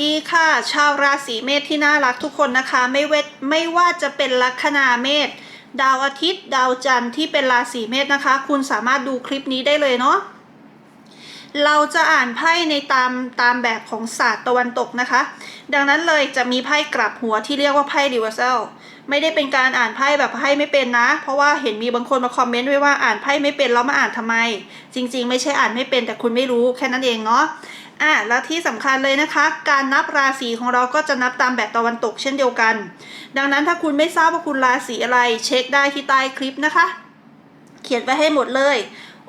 สวัสดีค่ะ ชาวราศีเมษที่น่ารักทุกคนนะคะ ไม่เวทไม่ว่าจะเป็นลัคนาเมษดาวอาทิตย์ ดาวจันทร์ที่เป็นราศีเมษนะคะ คุณสามารถดูคลิปนี้ได้เลยเนาะเราจะอ่านไพ่ในตามตามแบบของศาสตร์ตะวันตกนะคะ ดังนั้นเลยจะมีไพ่กลับหัวที่เรียกว่าไพ่รีเวอร์ซลไม่ได้เป็นการอ่านไพ่แบบไพ่ไม่เป็นนะ เพราะว่าเห็นมีบางคนมาคอมเมนต์ไว้ว่าอ่านไพ่ไม่เป็นแล้วมาอ่านทำไม จริง ๆ ไม่ใช่อ่านไม่เป็นแต่คุณไม่รู้แค่นั้นเองเนาะ อะแล้วที่สำคัญเลยนะคะ การนับราศีของเราก็จะนับตามแบบตะวันตกเช่นเดียวกัน ดังนั้นถ้าคุณไม่ทราบว่าคุณราศีอะไร เช็คได้ที่ใต้คลิปนะคะ เขียนไว้ให้หมดเลย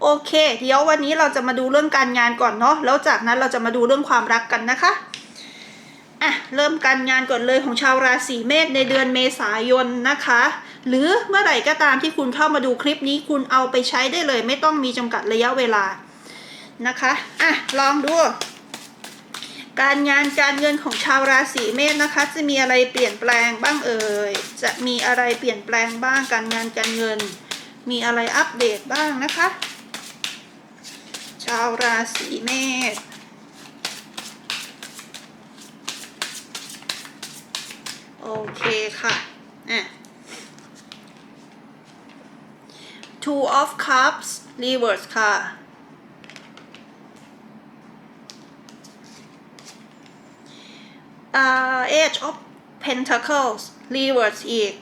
โอเค เดี๋ยววันนี้เราจะมาดูเรื่องการงานก่อนเนาะแล้วจากนั้นเราจะมาดูเรื่องความรักกันนะคะอะเริ่มการงานก่อนเลยของชาวราศีเมษในเดือนเมษายนนะคะ หรือเมื่อไหร่ก็ตามที่คุณเข้ามาดูคลิปนี้คุณเอาไปใช้ได้เลย ไม่ต้องมีจำกัดระยะเวลานะคะอะลองดู การงานการเงินของชาวราศีเมษนะคะ จะมีอะไรเปลี่ยนแปลงบ้างเอ่ยจะมีอะไรเปลี่ยนแปลงบ้างการงานการเงิน มีอะไรอัปเดตบ้างนะคะ ชาวราศีเมษโอเคค่ะอะ two of cups reverse ค่ะ uh, Age of Pentacles Reverse อีก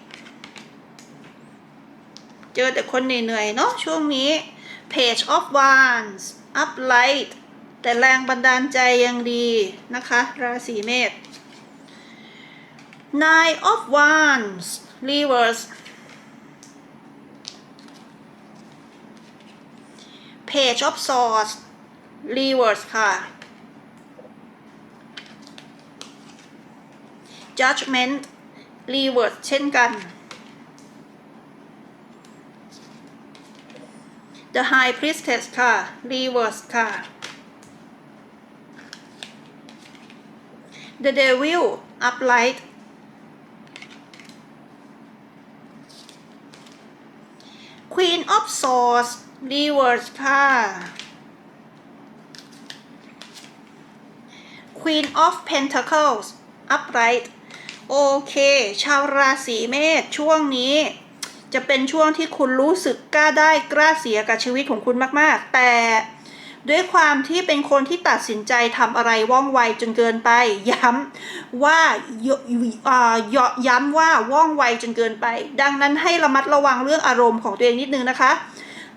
เจอแต่คนเหนื่อยๆเนาะช่วงนี้ Page of Wands Uplight แต่แรงบันดาลใจยังดีนะคะ ราศีเมษ Nine of Wands Reverse Page of Swords Reverse ค่ะ judgment reverse เช่นกัน the high priestess ค่ะ reverse ค่ะ the devil upright queen of swords reverse ค่ะ queen of pentacles upright โอเค ชาวราศีเมษช่วงนี้ จะเป็นช่วงที่คุณรู้สึกกล้าได้กล้าเสียกับชีวิตของคุณมากๆ แต่ด้วยความที่เป็นคนที่ตัดสินใจทำอะไรว่องไวจนเกินไป ย้ำว่าย่อๆย้ำว่าว่องไวจนเกินไป ดังนั้นให้ระมัดระวังเรื่องอารมณ์ของตัวเองนิดนึงนะคะ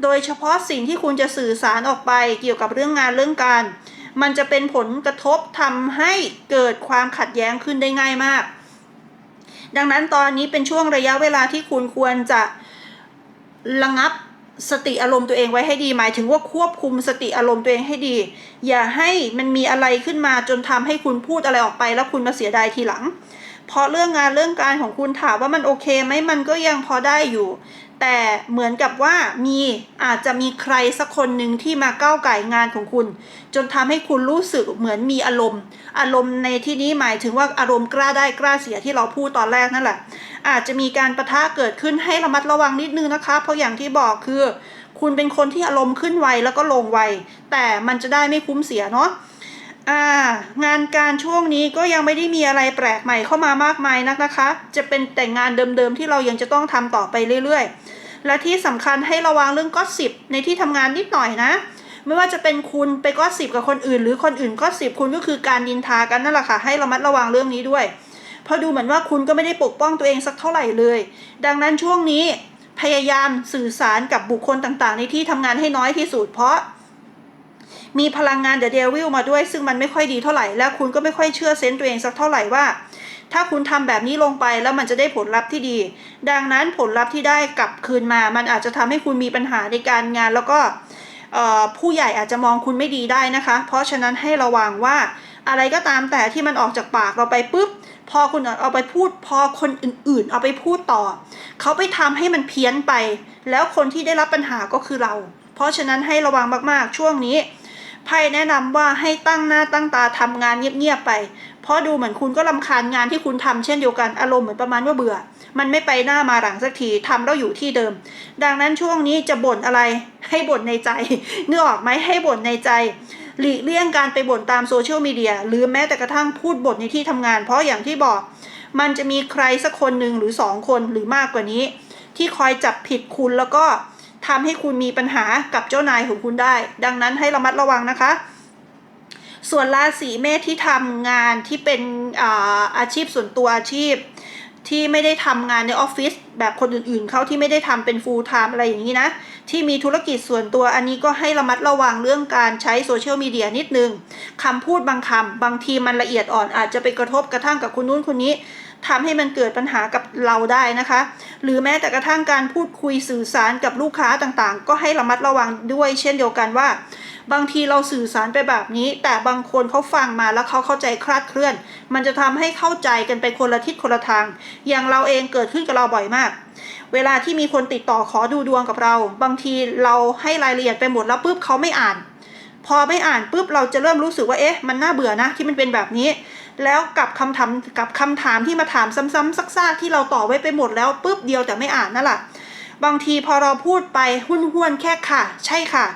โดยเฉพาะสิ่งที่คุณจะสื่อสารออกไปเกี่ยวกับเรื่องงานเรื่องการ มันจะเป็นผลกระทบทำให้เกิดความขัดแย้งขึ้นได้ง่ายมาก ดังนั้นตอนนี้เป็นช่วงระยะเวลาที่คุณควรจะระงับสติอารมณ์ตัวเองไว้ให้ดีหมายถึงว่าควบคุมสติอารมณ์ตัวเองให้ดี อย่าให้มันมีอะไรขึ้นมาจนทำให้คุณพูดอะไรออกไปแล้วคุณมาเสียดายทีหลัง เพราะเรื่องงานเรื่องการของคุณถามว่ามันโอเคไหมมันก็ยังพอได้อยู่ แต่เหมือนกับว่ามีอาจจะมีใครสักคนหนึ่งที่มาก้าวไก่งานของคุณ จนทำให้คุณรู้สึกเหมือนมีอารมณ์ อารมณ์ในที่นี้หมายถึงว่าอารมณ์กล้าได้กล้าเสียที่เราพูดตอนแรกนั่นแหละ อาจจะมีการประทะเกิดขึ้นให้ระมัดระวังนิดนึงนะคะ เพราะอย่างที่บอกคือ คุณเป็นคนที่อารมณ์ขึ้นไวแล้วก็ลงไวแต่มันจะได้ไม่คุ้มเสียเนาะ อ่างานการช่วงนี้ก็ยังไม่ได้มีอะไรแปลกใหม่เข้ามามากมายนักนะคะ จะเป็นแต่งานเดิมๆที่เรายังจะต้องทำต่อไปเรื่อยๆ และที่สำคัญให้ระวังเรื่องก็สิบในที่ทำงานนิดหน่อยนะ ไม่ว่าจะเป็นคุณไปก็สิบกับคนอื่น หรือคนอื่นก็สิบคุณก็คือการดินทากันนั่นแหละค่ะให้ระมัดระวังเรื่องนี้ด้วย เพราะดูเหมือนว่าคุณก็ไม่ได้ปกป้องตัวเองสักเท่าไหร่เลย ดังนั้นช่วงนี้พยายามสื่อสารกับบุคคลต่างๆ ในที่ทำงานให้น้อยที่สุดเพราะ มีพลังงานเดอะเดวิลมาด้วย ซึ่งมันไม่ค่อยดีเท่าไหร่ และคุณก็ไม่ค่อยเชื่อเซนต์ตัวเองสักเท่าไหร่ว่า ถ้าคุณทำแบบนี้ลงไปแล้วมันจะได้ผลลัพธ์ที่ดี ดังนั้นผลลัพธ์ที่ได้กลับคืนมา มันอาจจะทำให้คุณมีปัญหาในการงาน แล้วก็ผู้ใหญ่อาจจะมองคุณไม่ดีได้นะคะ เพราะฉะนั้นให้ระวังว่าอะไรก็ตามแต่ที่มันออกจากปากเราไปปุ๊บพอคุณเอาไปพูดพอคนอื่นๆ เอาไปพูดต่อ เขาไปทำให้มันเพี้ยนไป แล้วคนที่ได้รับปัญหาก็คือเรา เพราะฉะนั้นให้ระวังมากๆช่วงนี้ ไพ่แนะนำว่าให้ตั้งหน้าตั้งตาทำงานเงียบๆไป เพราะดูเหมือนคุณก็ลำคาญงานที่คุณทำเช่นเดียวกันอารมณ์เหมือนประมาณว่าเบื่อ มันไม่ไปหน้ามาหลังสักทีทำแล้วอยู่ที่เดิม ดังนั้นช่วงนี้จะบ่นอะไรให้บ่นในใจนึกออกไหมให้บ่นในใจหลีกเลี่ยงการไปบ่นตามโซเชียลมีเดียหรือแม้แต่กระทั่งพูดบ่นในที่ทำงาน เพราะอย่างที่บอก มันจะมีใครสักคนหนึ่งหรือสองคนหรือมากกว่านี้ ที่คอยจับผิดคุณแล้วก็ ทำให้คุณมีปัญหากับเจ้านายของคุณได้ ดังนั้นให้ระมัดระวังนะคะ ส่วนราศีเมษที่ทำงานที่เป็นอาอาชีพส่วนตัวอาชีพ ที่ไม่ได้ทำงานในออฟฟิศแบบคนอื่นๆเขาที่ไม่ได้ทำเป็น full time อะไรอย่างนี้นะ ที่มีธุรกิจส่วนตัวอันนี้ก็ให้ระมัดระวังเรื่องการใช้โซเชียลมีเดียนิดนึงคำพูดบางคำบางทีมันละเอียดอ่อนอาจจะไปกระทบกระทั่งกับคนนู้นคนนี้ ทำให้มันเกิดปัญหากับเราได้นะคะ หรือแม้แต่กระทั่งการพูดคุยสื่อสารกับลูกค้าต่างๆ ก็ให้ระมัดระวังด้วยเช่นเดียวกันว่า บางทีเราสื่อสารไปแบบนี้ แต่บางคนเขาฟังมาแล้วเขาเข้าใจคลาดเคลื่อน มันจะทำให้เข้าใจกันไปคนละทิศคนละทาง อย่างเราเองเกิดขึ้นกับเราบ่อยมาก เวลาที่มีคนติดต่อขอดูดวงกับเรา บางทีเราให้รายละเอียดไปหมดแล้วปุ๊บเขาไม่อ่านพอไม่อ่านปุ๊บเราจะเริ่มรู้สึกว่าเอ๊ะมันน่าเบื่อนะที่มันเป็นแบบนี้ แล้วกับคำถามกับคำถามที่มาถามซ้ำๆซักๆที่เราต่อไว้ไปหมดแล้วปุ๊บเดียวแต่ไม่อ่านนั่นแหละบางทีพอเราพูดไปหุ้นห้วนๆแค่ค่ะ ใช่ค่ะ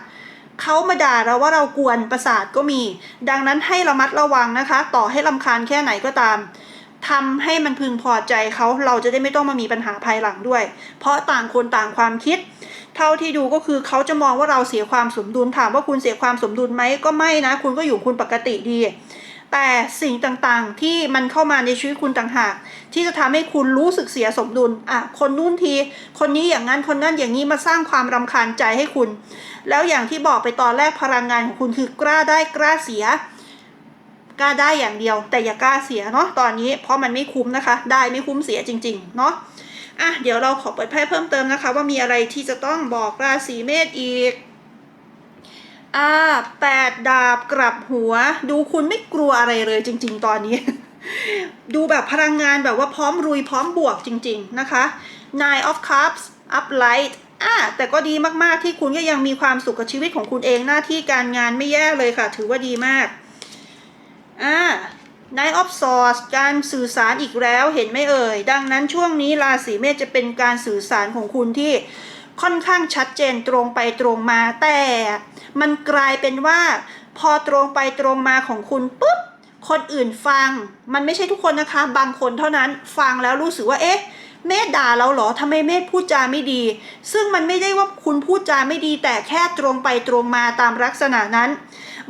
เขามาด่าเราว่าเรากวนประสาทก็มี ดังนั้นให้ระมัดระวังนะคะ ต่อให้ลำคาญแค่ไหนก็ตามทำให้มันพึงพอใจเขาเราจะได้ไม่ต้องมามีปัญหาภายหลังด้วย เพราะต่างคนต่างความคิด เท่าที่ดูก็คือเขาจะมองว่าเราเสียความสมดุลถามว่าคุณเสียความสมดุลไหมก็ไม่นะ คุณก็อยู่คุณปกติดี แต่สิ่งต่างๆ ที่มันเข้ามาในชีวิตคุณต่างหาก ที่จะทำให้คุณรู้สึกเสียสมดุลอะคนนู้นที คนนี้อย่างนั้นคนนั้นอย่างนี้มาสร้างความรำคาญใจให้คุณ แล้วอย่างที่บอกไปตอนแรกพลังงานของคุณคือกล้าได้กล้าเสียกล้าได้อย่างเดียว แต่อย่ากล้าเสียเนาะตอนนี้เพราะมันไม่คุ้มนะคะ ได้ไม่คุ้มเสียจริง ๆ เนาะอะเดี๋ยวเราขอเปิดไพ่เพิ่มเติมนะคะ ว่ามีอะไรที่จะต้องบอกราศีเมษอีก อ่าแปดดาบกลับหัว ดูคุณไม่กลัวอะไรเลยจริง ๆ ตอนนี้ ดูแบบพลังงานแบบว่าพร้อมรุยพร้อมบวกจริง ๆ นะคะ Nine of Cups Upright อะแต่ก็ดีมากๆที่คุณก็ยังมีความสุขกับชีวิตของคุณเองหน้าที่การงานไม่แย่เลยค่ะ ถือว่าดีมากอ่า Nine of Swords การสื่อสารอีกแล้วเห็นไหมเอ่ย ดังนั้นช่วงนี้ราศีเมษจะเป็นการสื่อสารของคุณที่ ค่อนข้างชัดเจนตรงไปตรงมาแต่มันกลายเป็นว่า พอตรงไปตรงมาของคุณปุ๊บคนอื่นฟัง มันไม่ใช่ทุกคนนะคะ บางคนเท่านั้นฟังแล้วรู้สึกว่าเอ๊ะเมธด่าเราเหรอทำไมเมธพูดจาไม่ดี ซึ่งมันไม่ได้ว่าคุณพูดจาไม่ดี แต่แค่ตรงไปตรงมาตามลักษณะนั้น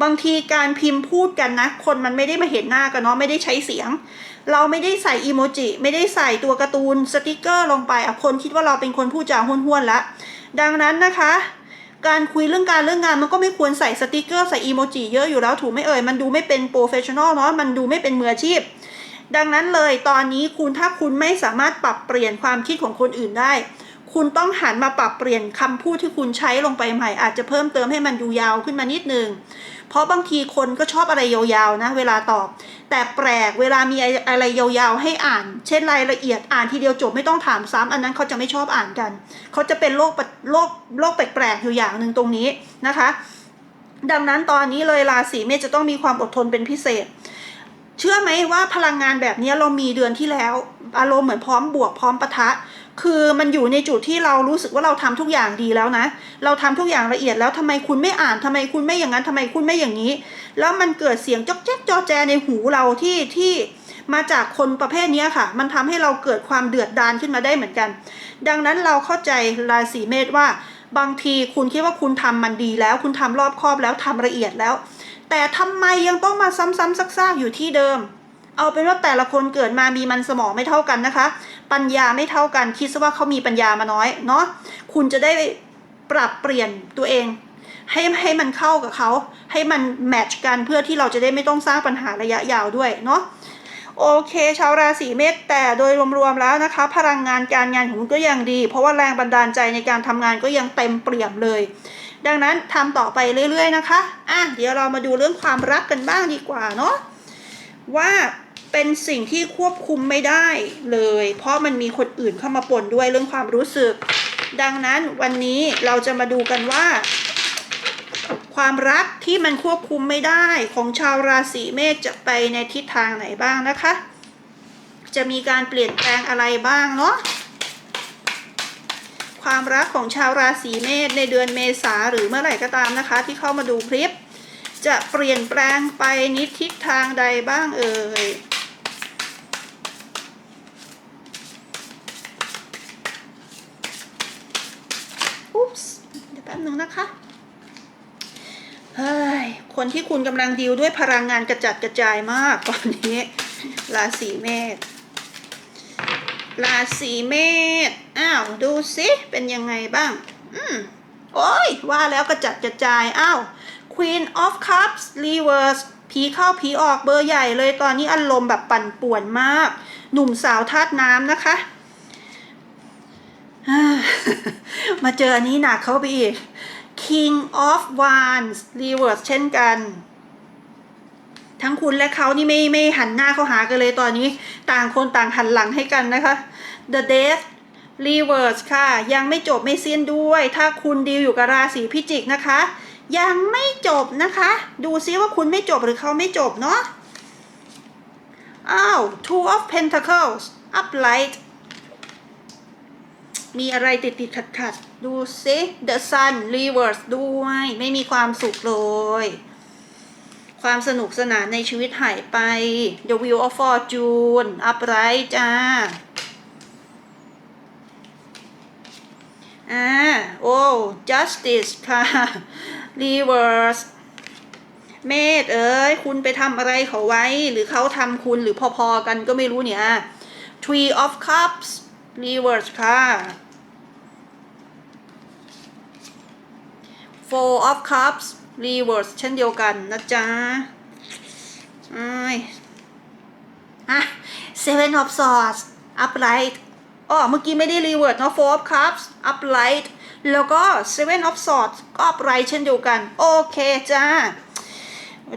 บางทีการพิมพ์พูดกันนะ คนมันไม่ได้มาเห็นหน้ากันเนาะไม่ได้ใช้เสียง เราไม่ได้ใส่อีโมจิไม่ได้ใส่ตัวการ์ตูนสติกเกอร์ลงไปอะคนคิดว่าเราเป็นคนพูดจาห้วนๆละดังนั้นนะคะ การคุยเรื่องการเรื่องงานมันก็ไม่ควรใส่สติกเกอร์ใส่อีโมจิเยอะอยู่แล้วถูกไหม่เอ่ยมันดูไม่เป็นโปรเฟชชั่นอลเนาะมันดูไม่เป็นมืออาชีพ ดังนั้นเลยตอนนี้คุณถ้าคุณไม่สามารถปรับเปลี่ยนความคิดของคนอื่นได้ คุณต้องหันมาปรับเปลี่ยนคำพูดที่คุณใช้ลงไปใหม่ อาจจะเพิ่มเติมให้มันดูยาวขึ้นมานิดนึง เพราะบางทีคนก็ชอบอะไรยาวๆนะ เวลาตอบ แต่แปลกเวลามีอะไรยาวๆให้อ่าน เช่นรายละเอียดอ่านทีเดียวจบไม่ต้องถามซ้ำอันนั้นเขาจะไม่ชอบอ่านกัน เขาจะเป็นโรคโรคโรคแปลกๆอยู่อย่างหนึ่งตรงนี้นะคะ ดังนั้นตอนนี้เลยราศีเมษจะต้องมีความอดทนเป็นพิเศษเชื่อไหมว่าพลังงานแบบนี้เรามีเดือนที่แล้ว อารมณ์เหมือนพร้อมบวกพร้อมปะทะ คือมันอยู่ในจุดที่เรารู้สึกว่าเราทำทุกอย่างดีแล้วนะ เราทำทุกอย่างละเอียดแล้วทำไมคุณไม่อ่านทำไมคุณไม่อย่างนั้นทำไมคุณไม่อย่างนี้ แล้วมันเกิดเสียงจ๊อกแจ๊กจอแจในหูเราที่ที่มาจากคนประเภทนี้ค่ะ มันทำให้เราเกิดความเดือดดานขึ้นมาได้เหมือนกัน ดังนั้นเราเข้าใจราศีเมษว่า บางทีคุณคิดว่าคุณทำมันดีแล้ว คุณทำรอบครอบแล้วทำละเอียดแล้ว แต่ทำไมยังต้องมาซ้ำๆซากๆอยู่ที่เดิม เอาเป็นว่าแต่ละคนเกิดมามีมันสมองไม่เท่ากันนะคะ ปัญญาไม่เท่ากันคิดซะว่าเขามีปัญญามาน้อยเนาะคุณจะได้ปรับเปลี่ยนตัวเองให้ให้มันเข้ากับเขาให้มันแมทช์กันเพื่อที่เราจะได้ไม่ต้องสร้างปัญหาระยะยาวด้วยเนาะโอเค ชาวราศีเมษแต่โดยรวมๆแล้วนะคะ พลังงานการงานของคุณก็ยังดี เพราะว่าแรงบันดาลใจในการทำงานก็ยังเต็มเปี่ยมเลย ดังนั้นทำต่อไปเรื่อยๆนะคะอะเดี๋ยวเรามาดูเรื่องความรักกันบ้างดีกว่าเนาะว่า เป็นสิ่งที่ควบคุมไม่ได้เลย เพราะมันมีคนอื่นเข้ามาปนด้วยเรื่องความรู้สึก ดังนั้นวันนี้เราจะมาดูกันว่า ความรักที่มันควบคุมไม่ได้ของชาวราศีเมษจะไปในทิศทางไหนบ้างนะคะ จะมีการเปลี่ยนแปลงอะไรบ้างเนาะความรักของชาวราศีเมษในเดือนเมษาหรือเมื่อไหร่ก็ตามนะคะ ที่เข้ามาดูคลิป จะเปลี่ยนแปลงไปนิดทิศทางใดบ้างเอ่ย อุ๊ปส์เดี๋ยวแป๊บนึงนะคะเฮ้ยคนที่คุณกำลังดีลด้วยพลังงานกระจัดกระจายมากตอนนี้ราศีเมษราศีเมษอ้าวดูสิเป็นยังไงบ้าง อืมโอ้ยว่าแล้วกระจัดกระจายอ้าว Queen of Cups Reverse ผีเข้าผีออกเบอร์ใหญ่เลยตอนนี้อารมณ์แบบปั่นป่วนมาก หนุ่มสาวธาตุน้ำนะคะ มาเจออันนี้หนักเขาไปอีก King of Wands Reverse เช่นกัน ทั้งคุณและเขานี่ไม่ไม่หันหน้าเข้าหากันเลยตอนนี้ ต่างคนต่างหันหลังให้กันนะคะ The Death Reverse ค่ะ ยังไม่จบไม่สิ้นด้วย ถ้าคุณดีลอยู่กับราศีพิจิกนะคะ ยังไม่จบนะคะ ดูซิว่าคุณไม่จบหรือเขาไม่จบเนาะอ้าว Two of Pentacles Upright มีอะไรติดติดขัดขัดดูซิ The Sun Reverse ด้วย ไม่มีความสุขเลย ความสนุกสนานในชีวิตหายไป The Wheel of Fortune Upright จ้าอ่าโอ้ Justice ค่ะ Reverse เมธเอ้ย คุณไปทำอะไรเขาไว้ หรือเขาทำคุณหรือพอๆกันก็ไม่รู้เนี่ย Tree of Cups Reverse ค่ะ Four of Cups Reverse เช่นเดียวกันนะจ๊ะอ้ายอะ Seven of Swords Upright อ๋อเมื่อกี้ไม่ได้ Reverse เนาะ Four of Cups Upright แล้วก็ Seven of Swords ก็ Upright เช่นเดียวกัน โอเคจ้า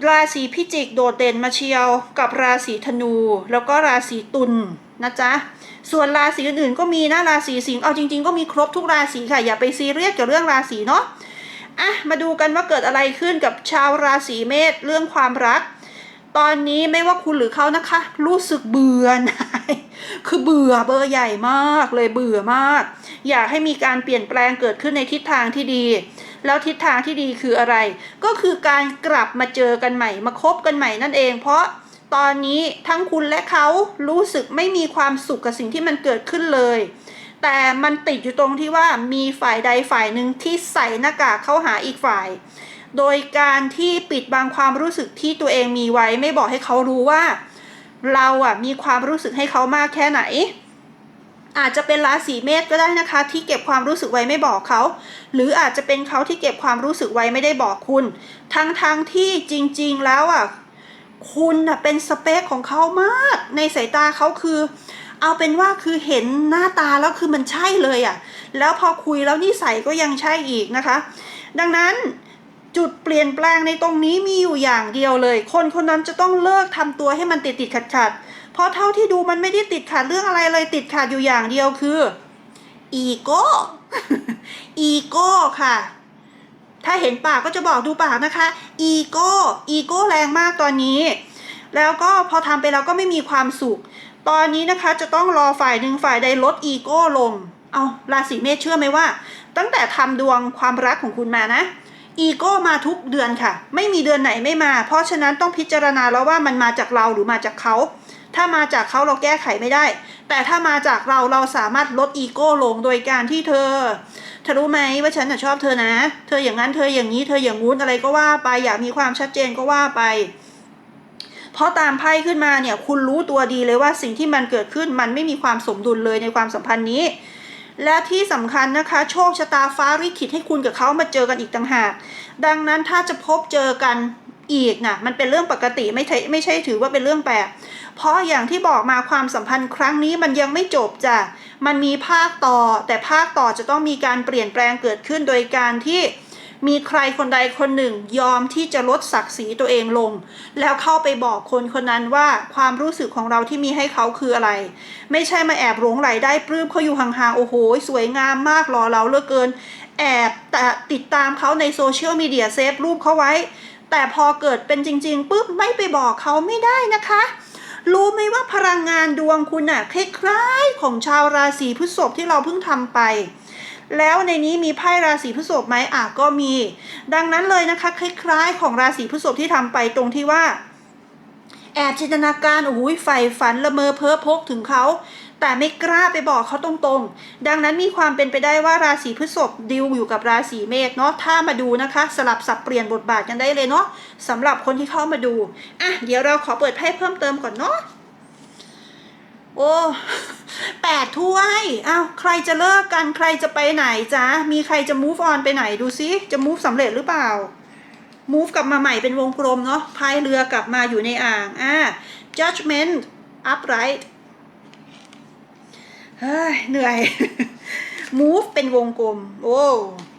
ราศีพิจิกโดดเด่นมาเชียวกับราศีธนู แล้วก็ราศีตุลนะจ๊ะ ส่วนราศีอื่นๆก็มีนะราศีสิงห์เอาจริง ๆ ก็มีครบทุกราศีค่ะ อย่าไปซีเรียสกับเรื่องราศีเนาะ อะมาดูกันว่าเกิดอะไรขึ้นกับชาวราศีเมษเรื่องความรัก ตอนนี้ไม่ว่าคุณหรือเขานะคะ รู้สึกเบื่อหน่ายคือเบื่อเบอร์ใหญ่มากเลยเบื่อมาก อยากให้มีการเปลี่ยนแปลงเกิดขึ้นในทิศทางที่ดี แล้วทิศทางที่ดีคืออะไร ก็คือการกลับมาเจอกันใหม่ มาคบกันใหม่นั่นเอง เพราะตอนนี้ทั้งคุณและเขารู้สึกไม่มีความสุขกับสิ่งที่มันเกิดขึ้นเลย แต่มันติดอยู่ตรงที่ว่ามีฝ่ายใดฝ่ายหนึ่งที่ใส่หน้ากากเข้าหาอีกฝ่าย โดยการที่ปิดบังความรู้สึกที่ตัวเองมีไว้ไม่บอกให้เขารู้ว่า เราอะมีความรู้สึกให้เขามากแค่ไหน อาจจะเป็นราศีเมษก็ได้นะคะ ที่เก็บความรู้สึกไว้ไม่บอกเขา หรืออาจจะเป็นเขาที่เก็บความรู้สึกไว้ไม่ได้บอกคุณ ทั้งๆทที่จริงๆแล้วอะคุณน่ะเป็นสเปคของเขามาก ในสายตาเขาคือ เอาเป็นว่าคือเห็นหน้าตาแล้วคือมันใช่เลยอะ แล้วพอคุยแล้วนิสัยก็ยังใช่อีกนะคะ ดังนั้นจุดเปลี่ยนแปลงในตรงนี้มีอยู่อย่างเดียวเลย คนคนนั้นจะต้องเลิกทำตัวให้มันติดติดขัดขัดเพราะเท่าที่ดูมันไม่ได้ติดขัดเรื่องอะไรเลยติดขัดอยู่อย่างเดียวคืออีโก้อีโก้ค่ะ ถ้าเห็นปากก็จะบอกดูปากนะคะอีโก้อีโก้แรงมากตอนนี้ แล้วก็พอทำไปแล้วก็ไม่มีความสุข ตอนนี้นะคะจะต้องรอฝ่ายหนึ่งฝ่ายใดลดอีโก้ลง เอาราศีเมษเชื่อไหมว่า ตั้งแต่ทำดวงความรักของคุณมานะอีโก้มาทุกเดือนค่ะ ไม่มีเดือนไหนไม่มา เพราะฉะนั้นต้องพิจารณาแล้วว่ามันมาจากเราหรือมาจากเขา ถ้ามาจากเขาเราแก้ไขไม่ได้ แต่ถ้ามาจากเราเราสามารถลดอีโก้ลงโดยการที่เธอเธอรู้ไหมว่าฉันน่ะชอบเธอนะ เธออย่างนั้นเธออย่างนี้เธออย่างงู้นอะไรก็ว่าไปอยากมีความชัดเจนก็ว่าไป เพราะตามไพ่ขึ้นมาเนี่ยคุณรู้ตัวดีเลยว่าสิ่งที่มันเกิดขึ้นมันไม่มีความสมดุลเลยในความสัมพันธ์นี้ และที่สำคัญนะคะ โชคชะตาฟ้าลิขิตให้คุณกับเขามาเจอกันอีกต่างหาก ดังนั้นถ้าจะพบเจอกันอีกนะมันเป็นเรื่องปกติไม่ใช่ไม่ใช่ถือว่าเป็นเรื่องแปลกเพราะอย่างที่บอกมาความสัมพันธ์ครั้งนี้มันยังไม่จบจ้ะมันมีภาคต่อ แต่ภาคต่อจะต้องมีการเปลี่ยนแปลงเกิดขึ้นโดยการที่ มีใครคนใดคนหนึ่งยอมที่จะลดศักดิ์ศรีตัวเองลง แล้วเข้าไปบอกคนคนนั้นว่าความรู้สึกของเราที่มีให้เขาคืออะไร ไม่ใช่มาแอบหลงไหลได้ปลื้มเขาอยู่ห่างๆโอ้โห สวยงามมากหล่อเราเหลือเกิน แอบแต่ติดตามเขาในโซเชียลมีเดียเซฟรูปเขาไว้ แต่พอเกิดเป็นจริงๆปุ๊บไม่ไปบอกเขาไม่ได้นะคะรู้ไหมว่าพลังงานดวงคุณน่ะคล้ายๆของชาวราศีพฤษภที่เราเพิ่งทำไป แล้วในนี้มีไพ่ราศีพฤษภไหมอะก็มี ดังนั้นเลยนะคะคล้ายๆ ของราศีพฤษภที่ทำไปตรงที่ว่า แอบจินตนาการโอ้ยใฝ่ฝันละเมอเพ้อพกถึงเขาแต่ไม่กล้าไปบอกเขาตรงๆ ดังนั้นมีความเป็นไปได้ว่าราศีพฤษภดิวอยู่กับราศีเมษเนาะ ถ้ามาดูนะคะ สลับสับเปลี่ยนบทบาทกันได้เลยเนาะสำหรับคนที่เข้ามาดู อะ เดี๋ยวเราขอเปิดไพ่เพิ่มเติมก่อนเนาะ โอ้แปดถ้วยอ้าวใครจะเลิกกันใครจะไปไหนจ๊ะ มีใครจะ move on ไปไหนดูซิจะ move สำเร็จหรือเปล่า move กลับมาใหม่เป็นวงกลมเนาะพายเรือกลับมาอยู่ในอ่างอ่า judgment upright เฮ้ยเหนื่อย move เป็นวงกลม โอ้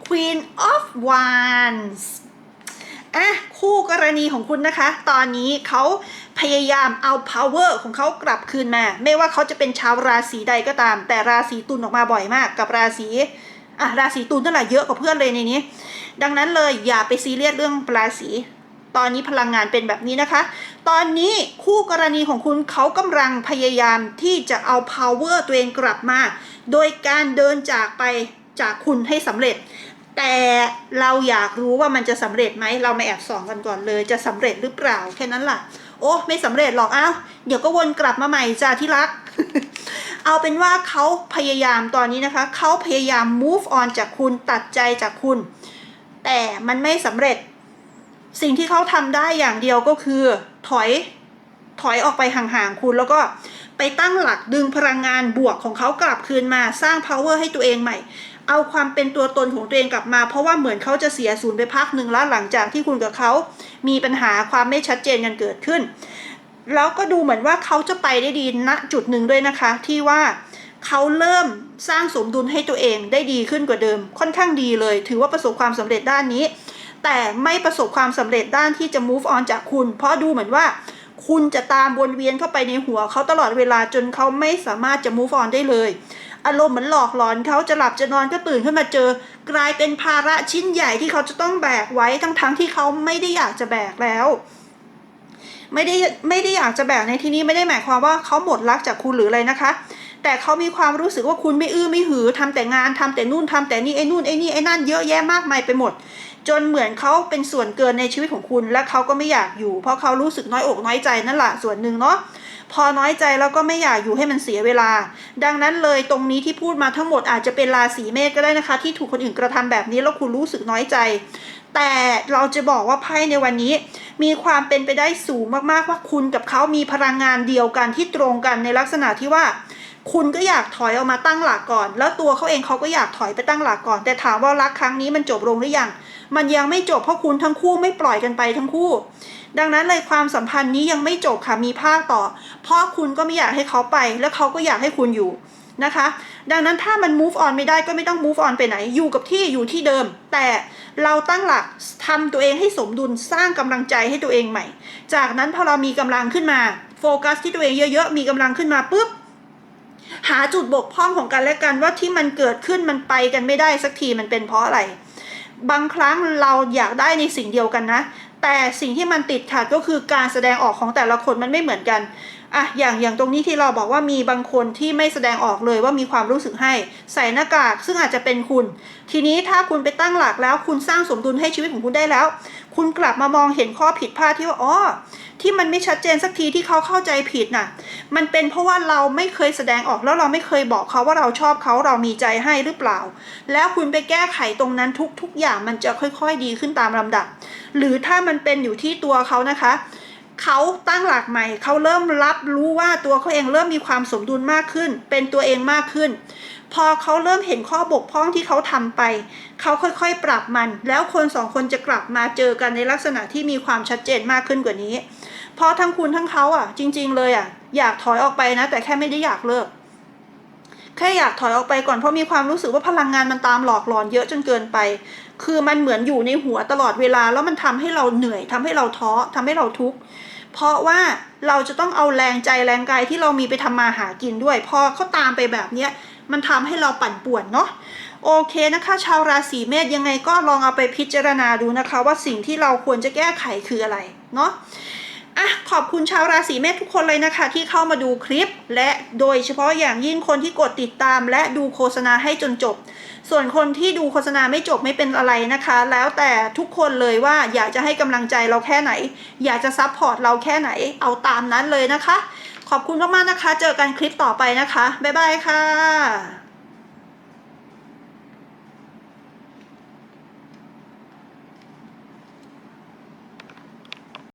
queen of wands อะคู่กรณีของคุณนะคะ ตอนนี้เขาพยายามเอา power ของเขากลับคืนมา ไม่ว่าเขาจะเป็นชาวราศีใดก็ตาม แต่ราศีตุลออกมาบ่อยมาก กับราศีอะราศีตุลนั่นแหละเยอะกว่าเพื่อนเลยในนี้ ดังนั้นเลยอย่าไปซีเรียสเรื่องราศีตอนนี้พลังงานเป็นแบบนี้นะคะ ตอนนี้คู่กรณีของคุณเขากำลังพยายามที่จะเอา power ตัวเองกลับมา โดยการเดินจากไปจากคุณให้สำเร็จ แต่เราอยากรู้ว่ามันจะสำเร็จไหมเรามาแอบส่องกันก่อนเลย จะสำเร็จหรือเปล่าแค่นั้นล่ะ โอ้ไม่สำเร็จหรอกอ้าวเดี๋ยวก็วนกลับมาใหม่จ้าที่รัก เอาเป็นว่าเขาพยายามตอนนี้นะคะเขาพยายาม move on จากคุณตัดใจจากคุณ แต่มันไม่สำเร็จ สิ่งที่เขาทำได้อย่างเดียวก็คือ ถอยถอยออกไปห่างๆคุณแล้วก็ไปตั้งหลักดึงพลังงานบวกของเขากลับคืนมาสร้าง power ให้ตัวเองใหม่ เอาความเป็นตัวตนของตัวเองกลับมา เพราะว่าเหมือนเขาจะเสียศูนย์ไปพักหนึ่งแล้วหลังจากที่คุณกับเขามีปัญหาความไม่ชัดเจนกันเกิดขึ้น แล้วก็ดูเหมือนว่าเขาจะไปได้ดีณจุดหนึ่งด้วยนะคะ ที่ว่าเขาเริ่มสร้างสมดุลให้ตัวเองได้ดีขึ้นกว่าเดิม ค่อนข้างดีเลย ถือว่าประสบความสำเร็จด้านนี้ แต่ไม่ประสบความสำเร็จด้านที่จะ move on จากคุณ เพราะดูเหมือนว่าคุณจะตามวนเวียนเข้าไปในหัวเขาตลอดเวลาจนเขาไม่สามารถจะ move on ได้เลย อารมณ์เหมือนหลอกหลอนเขาจะหลับจะนอนก็ตื่นขึ้นมาเจอ กลายเป็นภาระชิ้นใหญ่ที่เขาจะต้องแบกไว้ทั้งๆทที่เขาไม่ได้อยากจะแบกแล้วไม่ได้ไม่ได้อยากจะแบกในที่นี้ไม่ได้หมายความว่าเขาหมดรักจากคุณหรืออะไรนะคะ แต่เขามีความรู้สึกว่าคุณไม่อื้อไม่หือทำแต่งานทำแต่นู่นทำแต่นี่ไอ้นู่นไอ้นี่ไอ้นั่นเยอะแยะมากมายไปหมด จนเหมือนเขาเป็นส่วนเกินในชีวิตของคุณ และเขาก็ไม่อยากอยู่ เพราะเขารู้สึกน้อยอกน้อยใจนั่นแหละส่วนหนึ่งเนาะ พอน้อยใจแล้วก็ไม่อยากอยู่ให้มันเสียเวลา ดังนั้นเลยตรงนี้ที่พูดมาทั้งหมดอาจจะเป็นราศีเมษก็ได้นะคะ ที่ถูกคนอื่นกระทำแบบนี้แล้วคุณรู้สึกน้อยใจ แต่เราจะบอกว่าไพ่ในวันนี้ มีความเป็นไปได้สูงมากๆว่าคุณกับเขามีพลังงานเดียวกันที่ตรงกันในลักษณะที่ว่าคุณก็อยากถอยออกมาตั้งหลักก่อน แล้วตัวเขาเองเขาก็อยากถอยไปตั้งหลักก่อน แต่ถามว่ารักครั้งนี้มันจบลงหรือยัง มันยังไม่จบเพราะคุณทั้งคู่ไม่ปล่อยกันไปทั้งคู่ ดังนั้นเลยความสัมพันธ์นี้ยังไม่จบค่ะมีภาคต่อ เพราะคุณก็ไม่อยากให้เขาไป แล้วเขาก็อยากให้คุณอยู่นะคะ ดังนั้นถ้ามัน move on ไม่ได้ก็ไม่ต้อง move on ไปไหน อยู่กับที่อยู่ที่เดิม แต่เราตั้งหลักทำตัวเองให้สมดุลสร้างกำลังใจให้ตัวเองใหม่ จากนั้นพอเรามีกำลังขึ้นมา โฟกัสที่ตัวเองเยอะๆ มีกำลังขึ้นมาปุ๊บหาจุดบกพร่องของกันและกันว่าที่มันเกิดขึ้นมันไปกันไม่ได้สักทีมันเป็นเพราะอะไร บางครั้งเราอยากได้ในสิ่งเดียวกันนะ แต่สิ่งที่มันติดขัดก็คือการแสดงออกของแต่ละคนมันไม่เหมือนกัน อะอย่างอย่างตรงนี้ที่เราบอกว่ามีบางคนที่ไม่แสดงออกเลยว่ามีความรู้สึกให้ใส่หน้ากากซึ่งอาจจะเป็นคุณ ทีนี้ถ้าคุณไปตั้งหลักแล้วคุณสร้างสมดุลให้ชีวิตของคุณได้แล้ว คุณกลับมามองเห็นข้อผิดพลาดที่ว่าอ๋อที่มันไม่ชัดเจนสักทีที่เขาเข้าใจผิดน่ะ มันเป็นเพราะว่าเราไม่เคยแสดงออกแล้วเราไม่เคยบอกเขาว่าเราชอบเขาเรามีใจให้หรือเปล่า แล้วคุณไปแก้ไขตรงนั้นทุกทุกอย่างมันจะค่อยๆดีขึ้นตามลำดับ หรือถ้ามันเป็นอยู่ที่ตัวเขานะคะ เขาตั้งหลักใหม่ เขาเริ่มรับรู้ว่าตัวเขาเองเริ่มมีความสมดุลมากขึ้น เป็นตัวเองมากขึ้น พอเขาเริ่มเห็นข้อบกพร่องที่เขาทำไป เขาค่อยๆปรับมัน แล้วคนสองคนจะกลับมาเจอกันในลักษณะที่มีความชัดเจนมากขึ้นกว่านี้ เพราะทั้งคุณทั้งเขาอะ จริง ๆ เลยอะ อยากถอยออกไปนะ แต่แค่ไม่ได้อยากเลิก แค่อยากถอยออกไปก่อนเพราะมีความรู้สึกว่าพลังงานมันตามหลอกหลอนเยอะจนเกินไปคือมันเหมือนอยู่ในหัวตลอดเวลา แล้วมันทำให้เราเหนื่อยทำให้เราท้อทำให้เราทุกข์ เพราะว่าเราจะต้องเอาแรงใจแรงกายที่เรามีไปทำมาหากินด้วย พอเขาตามไปแบบเนี้ยมันทำให้เราปั่นป่วนเนาะโอเคนะคะ ชาวราศีเมษยังไงก็ลองเอาไปพิจารณาดูนะคะ ว่าสิ่งที่เราควรจะแก้ไขคืออะไรเนาะ อะขอบคุณชาวราศีเมษทุกคนเลยนะคะ ที่เข้ามาดูคลิป และโดยเฉพาะอย่างยิ่งคนที่กดติดตาม และดูโฆษณาให้จนจบ ส่วนคนที่ดูโฆษณาไม่จบไม่เป็นอะไรนะคะ แล้วแต่ทุกคนเลยว่าอยากจะให้กำลังใจเราแค่ไหน อยากจะซัพพอร์ตเราแค่ไหนเอาตามนั้นเลยนะคะ ขอบคุณมากๆนะคะ เจอกันคลิปต่อไปนะคะบ๊ายบายค่ะ